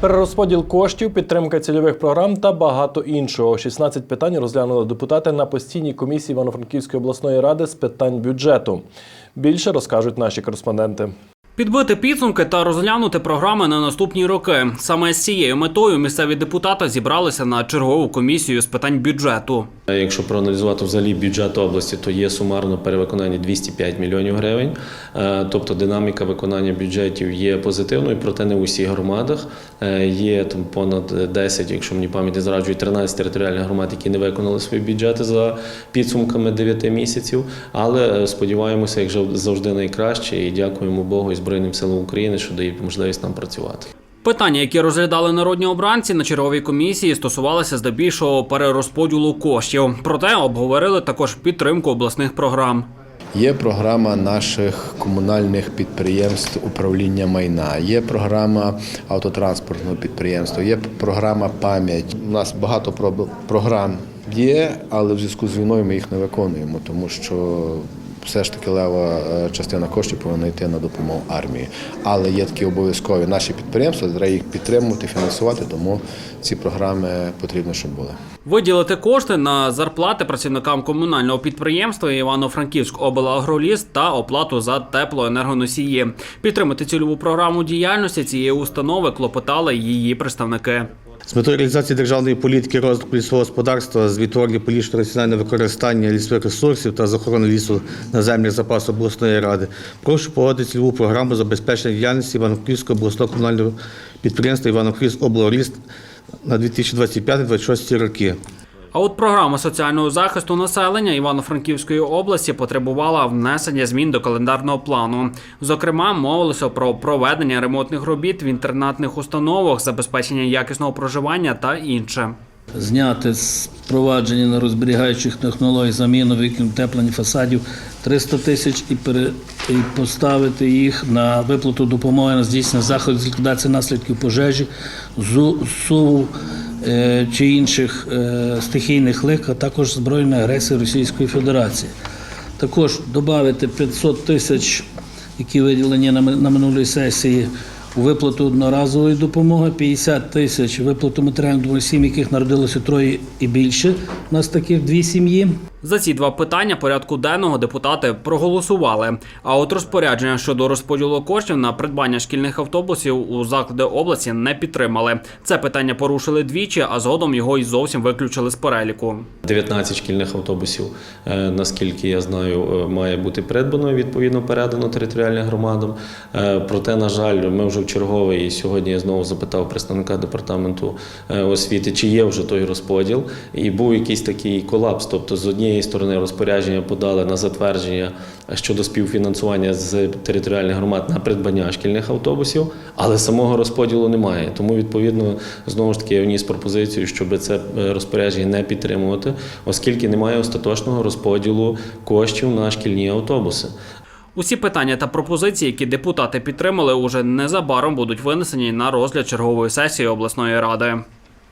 Перерозподіл коштів, підтримка цільових програм та багато іншого. 16 питань розглянули депутати на постійній комісії Івано-Франківської обласної ради з питань бюджету. Більше розкажуть наші кореспонденти. Підбити підсумки та розглянути програми на наступні роки. Саме з цією метою місцеві депутати зібралися на чергову комісію з питань бюджету. Якщо проаналізувати взагалі бюджет області, то є сумарно перевиконання 205 мільйонів гривень. Е, Тобто динаміка виконання бюджетів є позитивною, проте не у всіх громадах. Е, Є там понад 10, якщо мені пам'ять не зраджує, 13 територіальних громад, які не виконали свої бюджети за підсумками 9 місяців. Але е, сподіваємося, як завжди найкраще, і дякуємо Богу і Збройним силам України, що дає можливість нам працювати. Питання, які розглядали народні обранці на черговій комісії, стосувалися здебільшого перерозподілу коштів. Проте обговорили також підтримку обласних програм. Є програма наших комунальних підприємств управління майна, є програма автотранспортного підприємства, є програма пам'ять. У нас багато про- програм є, але в зв'язку з війною ми їх не виконуємо, тому що все ж таки лева е, частина коштів повинна йти на допомогу армії. Але є такі обов'язкові наші підприємства, треба їх підтримувати, фінансувати, тому ці програми потрібно, щоб були. Виділити кошти на зарплати працівникам комунального підприємства Івано-Франківськ облагроліс та оплату за теплоенергоносії. Підтримати цільову програму діяльності цієї установи клопотали її представники. З метою реалізації державної політики розвитку лісового господарства з відтворення поліпшення раціонального використання лісових ресурсів та з охорони лісу на землях запасу обласної ради. Прошу погодити цільову програму забезпечення діяльності Івано-Франківського обласного комунального підприємства Івано-Франківськ облоріст на 2025-2026 роки. А от програма соціального захисту населення Івано-Франківської області потребувала внесення змін до календарного плану. Зокрема, мовилося про проведення ремонтних робіт в інтернатних установах, забезпечення якісного проживання та інше. зняти з провадження нерозберігаючих технологій заміну вікон утеплення фасадів 300 тисяч і, пере, і поставити їх на виплату допомоги на здійснення заходів з ліквідації наслідків пожежі, зу- суву е, чи інших е, стихійних лих, а також збройної агресії Російської Федерації. Також додати 500 тисяч, які виділені на, минулій сесії, у виплату одноразової допомоги, 50 тисяч виплату матеріальної допомоги сім'ям, яких народилося троє і більше. У нас таких дві сім'ї. За ці два питання порядку денного депутати проголосували. А от розпорядження щодо розподілу коштів на придбання шкільних автобусів у заклади області не підтримали. Це питання порушили двічі, а згодом його й зовсім виключили з переліку. 19 шкільних автобусів, е, наскільки я знаю, е, має бути придбано відповідно передано територіальним громадам. Е, Проте, на жаль, ми вже в черговий, сьогодні я знову запитав представника департаменту освіти, чи є вже той розподіл. І був якийсь такий колапс. Тобто, з однієї сторони розпорядження подали на затвердження щодо співфінансування з територіальних громад на придбання шкільних автобусів, але самого розподілу немає. Тому, відповідно, знову ж таки, я вніс пропозицію, щоб це е, розпорядження не підтримувати, оскільки немає остаточного розподілу коштів на шкільні автобуси. Усі питання та пропозиції, які депутати підтримали, уже незабаром будуть винесені на розгляд чергової сесії обласної ради.